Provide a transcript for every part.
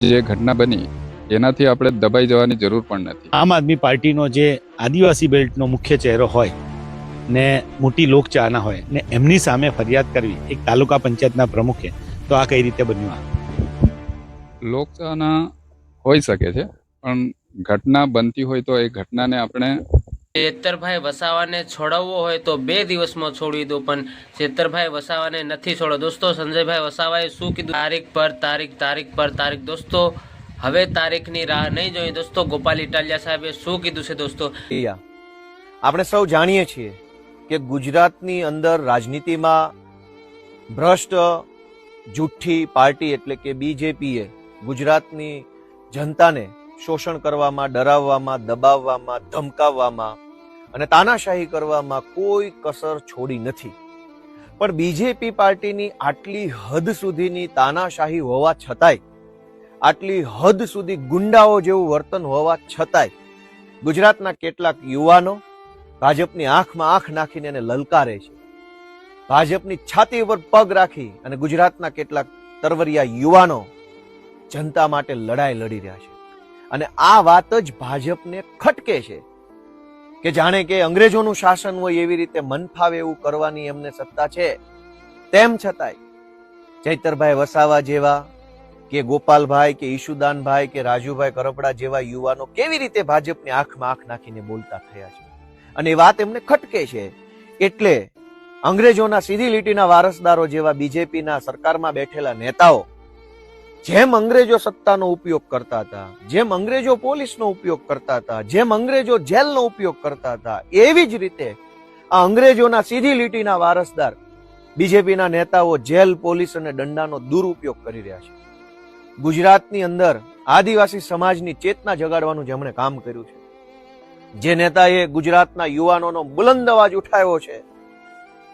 જે ઘટના બની એનાથી આપણે દબાઈ જવાની જરૂર પણ નથી. આમ આદમી પાર્ટીનો જે આદિવાસી બેલ્ટનો મુખ્ય ચહેરો હોય ને મોટી લોકચાહના હોય ને એમની સામે ફરિયાદ કરવી એક તાલુકા પંચાયતના પ્રમુખે તો આ કઈ રીતે બન્યું આ? લોકચાહના હોઈ શકે છે પણ ઘટના બનતી હોય તો એ ઘટનાને આપણે ચેતરભાઈ વસાવાને છોડાવવો હોય તો બે દિવસમાં છોડી દો, પણ ચેતરભાઈ વસાવાને નથી છોડો. દોસ્તો, સંજયભાઈ વસાવાએ શું કીધું? તારીખ પર, તારીખ તારીખ પર, તારીખ. દોસ્તો, હવે તારીખની રાહ નહીં જોઈએ. દોસ્તો, ગોપાલ ઇટાલિયા સાહેબે શું કીધું છે, દોસ્તો. આપણે સૌ જાણીએ છીએ કે ગુજરાતની અંદર રાજનીતિમાં ભ્રષ્ટ, જુઠ્ઠી પાર્ટી એટલે કે બીજેપીએ ગુજરાતની જનતાને શોષણ કરવામાં, ડરાવવામાં, દબાવવામાં, ધમકાવવામાં અને તાનાશાહી કરવામાં કોઈ કસર છોડી નથી. પણ બીજેપી પાર્ટીની આટલી હદ સુધીની તાનાશાહી હોવા છતાંય, આટલી હદ સુધી ગુંડાઓ જેવું વર્તન હોવા છતાંય, ગુજરાતના કેટલાક યુવાનો ભાજપની આંખમાં આંખ નાખીને એને લલકારે છે. ભાજપની છાતી ઉપર પગ રાખી અને ગુજરાતના કેટલાક તરવરિયા યુવાનો જનતા માટે લડાઈ લડી રહ્યા છે. અને આ વાત જ ભાજપને ખટકે છે. કે જાણે કે અંગ્રેજોનું શાસન હોય એવી રીતે મન ફાવે એવું કરવાની એમને સત્તા છે. તેમ છતાંય ચૈતરભાઈ વસાવા જેવા કે ગોપાલભાઈ કે ઈશુદાનભાઈ કે રાજુભાઈ કરપડા જેવા યુવાનો કેવી રીતે ભાજપની આંખમાં આંખ નાખીને બોલતા થયા છે? અને એ વાત એમને ખટકે છે. એટલે અંગ્રેજોના સીધી લીટીના વારસદારો જેવા બીજેપીના સરકારમાં બેઠેલા નેતાઓ જેમ અંગ્રેજો સત્તાનો ઉપયોગ કરતા હતા, જેમ અંગ્રેજો પોલીસનો ઉપયોગ કરતા હતા, જેમ અંગ્રેજો જેલનો ઉપયોગ કરતા હતા, એવી જ રીતે આ અંગ્રેજોના સીધી લીટીના વારસદાર બીજેપીના નેતાઓ જેલ, પોલીસ અને દંડાનો દુરુપયોગ કરી રહ્યા છે. ગુજરાતની અંદર આદિવાસી સમાજની ચેતના જગાડવાનું જેમણે કામ કર્યું છે. જે નેતાએ ગુજરાતના યુવાનોનો બુલંદ અવાજ ઉઠાવ્યો છે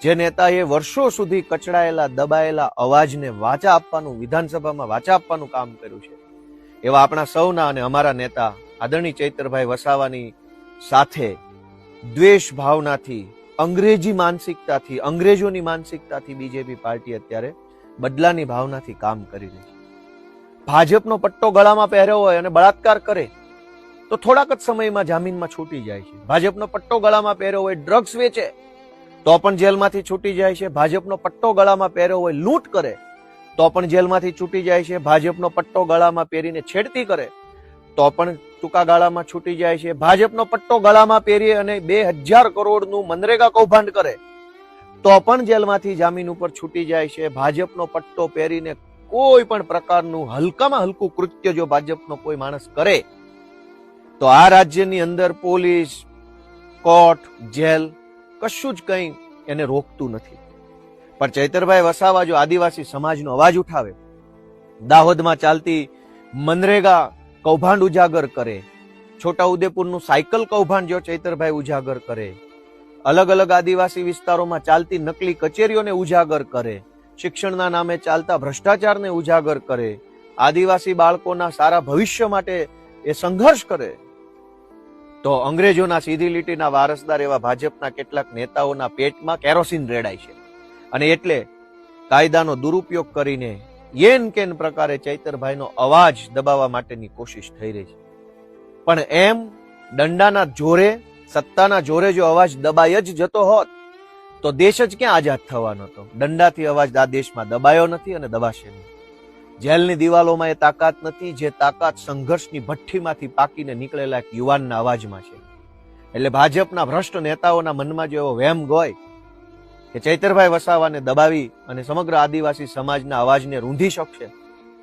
જે નેતાએ વર્ષો સુધી કચડાયેલા, દબાયેલા અવાજને વાચા આપવાનું, વિધાનસભામાં વાચા આપવાનું કામ કર્યું છે. એવા આપણા સૌના અને અમારા નેતા આદરણીય ચૈતરભાઈ વસાવાની સાથે દ્વેષ ભાવનાથી, અંગ્રેજી માનસિકતાથી, અંગ્રેજોની માનસિકતાથી બીજેપી પાર્ટી અત્યારે બદલાની ભાવનાથી કામ કરી રહી છે. ભાજપનો પટ્ટો ગળામાં પહેર્યો હોય અને બળાત્કાર કરે, તો થોડાક જ સમયમાં જામીનમાં છૂટી જાય છે. ભાજપનો પટ્ટો ગળામાં પહેર્યો હોય ડ્રગ્સ વેચે તો પણ જેલમાંથી છૂટી જાય છે. ભાજપનો પટ્ટો ગળામાં પહેર્યો હોય, લૂંટ કરે. તો પણ જેલમાંથી છૂટી જાય છે. ભાજપનો પટ્ટો ગળામાં પહેરીને છેડતી કરે. તો પણ ટૂંકા ગાળામાં છૂટી જાય છે. ભાજપનો પટ્ટો ગળામાં પહેરી અને બે હજાર કરોડનું મનરેગા કૌભાંડ કરે. તો પણ જેલમાંથી જામીન ઉપર છૂટી જાય છે. ભાજપનો પટ્ટો પહેરીને કોઈ પણ પ્રકારનું હલકામાં હલકું કૃત્ય જો ભાજપનો કોઈ માણસ કરે, તો આ રાજ્યની અંદર પોલીસ, કોર્ટ, જેલ કશું જ કંઈ એને રોકતું નથી. પણ ચૈતરભાઈ વસાવા જો આદિવાસી સમાજનો અવાજ ઉઠાવે, દાહોદમાં ચાલતી મનરેગા કૌભાંડ ઉજાગર કરે છોટા ઉદેપુરનું સાયકલ કૌભાંડ જો ચૈતરભાઈ ઉજાગર કરે, અલગ અલગ આદિવાસી વિસ્તારોમાં ચાલતી નકલી કચેરીઓને ઉજાગર કરે, શિક્ષણના નામે ચાલતા ભ્રષ્ટાચારને ઉજાગર કરે, આદિવાસી બાળકોના સારા ભવિષ્ય માટે એ સંઘર્ષ કરે તો અંગ્રેજોના સીધી લીટીના વારસદાર એવા ભાજપના કેટલાક નેતાઓના પેટમાં કેરોસીન રેડાય છે. અને એટલે કાયદાનો દુરુપયોગ કરીને યેન કેન પ્રકારે ચૈતરભાઈનો અવાજ દબાવવા માટેની કોશિશ થઈ રહી છે. પણ એમ દંડાના જોરે, સત્તાના જોરે જો અવાજ દબાઈ જ જતો હોત, તો દેશ જ ક્યાં આઝાદ થવાનો હતો? દંડાથી અવાજ આ દેશમાં દબાયો નથી અને દબાશે નહીં. જેલની દિવાલોમાં એ તાકાત નથી, જે તાકાત સંઘર્ષની ભઠ્ઠીમાંથી પાકીને નીકળેલા એક યુવાનના અવાજમાં છે. એટલે ભાજપના ભ્રષ્ટ નેતાઓના મનમાં જો એવો વહેમ હોય કે ચૈતરભાઈ વસાવાને દબાવી અને સમગ્ર આદિવાસી સમાજના અવાજને રૂંધી શકશે,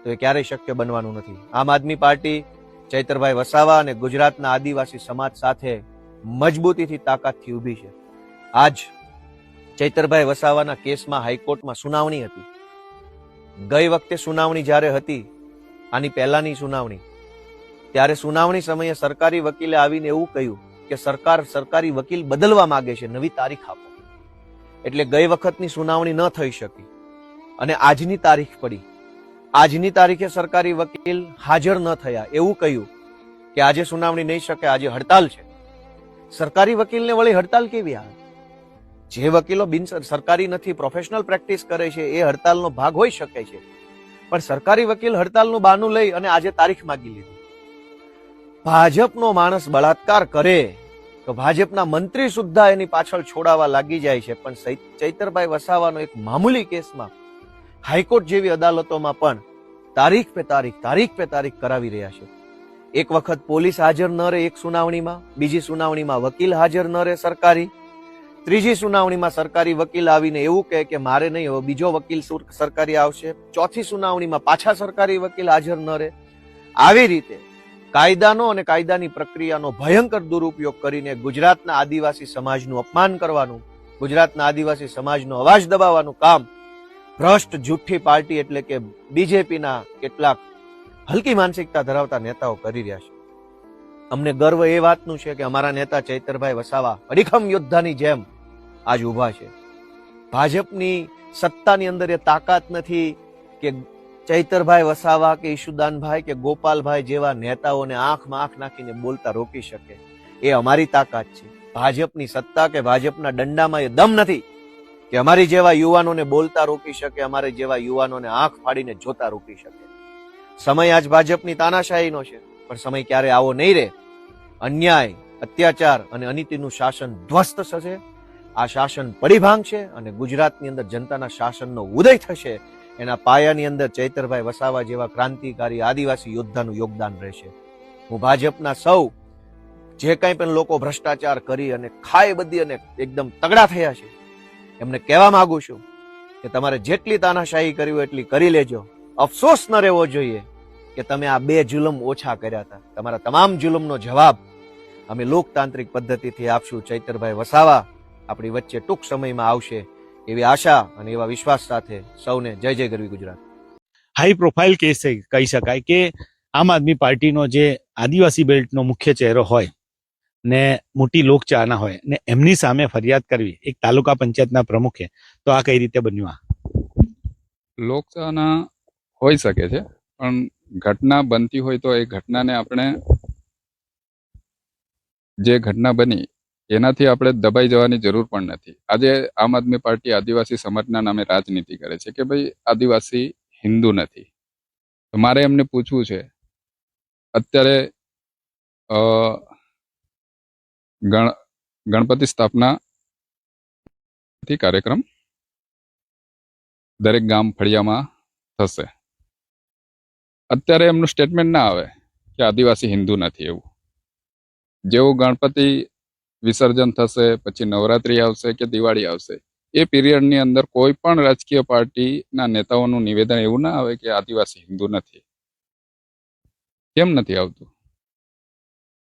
તો એ ક્યારેય શક્ય બનવાનું નથી. આમ આદમી પાર્ટી, ચૈતરભાઈ વસાવા અને ગુજરાતના આદિવાસી સમાજ સાથે મજબૂતીથી તાકાતથી ઊભી છે. આજ ચૈતરભાઈ વસાવાના કેસમાં હાઈકોર્ટમાં સુનાવણી હતી. ગઈ વખતે સુનાવણી જ્યારે હતી, આની પહેલાની સુનાવણી, ત્યારે સુનાવણી સમયે સરકારી વકીલે આવીને એવું કહ્યું કે સરકાર સરકારી વકીલ બદલવા માંગે છે, નવી તારીખ આપો. એટલે ગઈ વખતની સુનાવણી ન થઈ શકી અને આજની તારીખ પડી. આજની તારીખે સરકારી વકીલ હાજર ન થયા, એવું કહ્યું કે આજે સુનાવણી નહીં શકે, આજે હડતાલ છે. સરકારી વકીલને વળી હડતાલ કેવી આવે? જે વકીલો બિન સરકારી નથી પ્રોફેશનલ પ્રેક્ટિસ કરે છે, એ હડતાલનો ભાગ હોઈ શકે છે. પણ સરકારી વકીલ હડતાલનું બાનું લઈ અને આજે તારીખ માગી લીધી. ભાજપનો માણસ બળાત્કાર કરે, તો ભાજપના મંત્રી સુદ્ધા એની પાછળ છોડાવા લાગી જાય છે. પણ ચૈતરભાઈ વસાવાનો એક મામૂલી કેસમાં હાઈકોર્ટ જેવી અદાલતોમાં પણ તારીખ પે તારીખ તારીખ પે તારીખ કરાવી રહ્યા છે. એક વખત પોલીસ હાજર ન રહે એક સુનાવણીમાં, બીજી સુનાવણીમાં વકીલ હાજર ન રહે સરકારી. ત્રીજી સુનાવણીમાં સરકારી વકીલ આવીને એવું કહે કે મારે નહીં, હવે બીજો વકીલ સુર- સરકારી આવશે. ચોથી સુનાવણીમાં પાછા સરકારી વકીલ હાજર ન રહે. આવી રીતે કાયદાનો અને કાયદાની પ્રક્રિયાનો ભયંકર દુરુપયોગ કરીને ગુજરાતના આદિવાસી સમાજનું અપમાન કરવાનું, ગુજરાતના આદિવાસી સમાજનો અવાજ દબાવવાનું કામ ભ્રષ્ટ જુઠ્ઠી પાર્ટી એટલે કે બીજેપીના કેટલાક હલકી માનસિકતા ધરાવતા નેતાઓ કરી રહ્યા છે. અમને ગર્વ એ વાતનું છે કે અમારા નેતા ચૈતરભાઈ વસાવા અડીખમ યોદ્ધાની જેમ આજ ઊભા છે. ભાજપની સત્તાની અંદર એ તાકાત નથી કે ચૈતરભાઈ વસાવા કે ઈશુદાનભાઈ કે ગોપાલભાઈ જેવા નેતાઓને આંખમાં આંખ નાખીને બોલતા રોકી શકે. એ અમારી તાકાત છે. ભાજપની સત્તા કે ભાજપના દંડામાં એ દમ નથી કે અમારી જેવા યુવાનોને બોલતા રોકી શકે, અમારે જેવા યુવાનોને આંખ ફાડીને જોતા રોકી શકે. સમય આજ ભાજપની તાનાશાહીનો છે. પણ સમય ક્યારે આવો નહીં રહે. અન્યાય, અત્યાચાર અને અનીતિનું શાસન ધ્વસ્ત થશે. આ શાસન પડીભાંગ છે અને ગુજરાતની અંદર જનતાના શાસનનો ઉદય થશે. એના પાયાની અંદર ચૈતરભાઈ વસાવા જેવા ક્રાંતિકારી આદિવાસી યોદ્ધાનું યોગદાન રહેશે. હું ભાજપના સૌ, જે કંઈ પણ લોકો ભ્રષ્ટાચાર કરી અને ખાય બધી અને એકદમ તગડા થયા છે, એમને કહેવા માંગુ છું કે તમારે જેટલી તાનાશાહી કરી હોય એટલી કરી લેજો. અફસોસ ન રહેવો જોઈએ. કે તમે આ બે જુલમ ઓછા કર્યા હતા. તમારા તમામ જુલમનો જવાબ અમે લોકતાંત્રિક પદ્ધતિથી આપશું. ચૈતરભાઈ વસાવા આપણી વચ્ચે ટૂંક સમયમાં આવશે એવી આશા અને એવા વિશ્વાસ સાથે સૌને જય જય ગરવી ગુજરાત. હાઈ પ્રોફાઇલ કેસ કહી શકાય કે આમ આદમી પાર્ટીનો જે આદિવાસી બેલ્ટનો મુખ્ય ચહેરો હોય ને મોટી લોકચાહના હોય ને એમની સામે ફરિયાદ કરવી એક તાલુકા પંચાયતના પ્રમુખે તો આ કઈ રીતે બન્યું આ? લોકચાહના હોઈ શકે છે પણ ઘટના બનતી હોય તો એ ઘટનાને આપણે જે ઘટના બની, એનાથી આપણે દબાઈ જવાની જરૂર પણ નથી. આજે આમ આદમી પાર્ટી આદિવાસી સમાજના નામે રાજનીતિ કરે છે કે ભાઈ આદિવાસી હિન્દુ નથી. તો મારે એમને પૂછવું છે, અત્યારે ગણ, ગણપતિ સ્થાપના કાર્યક્રમ દરેક ગામ ફળિયામાં થશે. અત્યારે એમનું સ્ટેટમેન્ટ ના આવે કે આદિવાસી હિન્દુ નથી એવું. જેવું ગણપતિ વિસર્જન થશે, પછી નવરાત્રી આવશે કે દિવાળી આવશે, એ પીરિયડની અંદર કોઈ પણ રાજકીય પાર્ટીના નેતાઓનું નિવેદન એવું ના આવે કે આદિવાસી હિન્દુ નથી. કેમ નથી આવતું?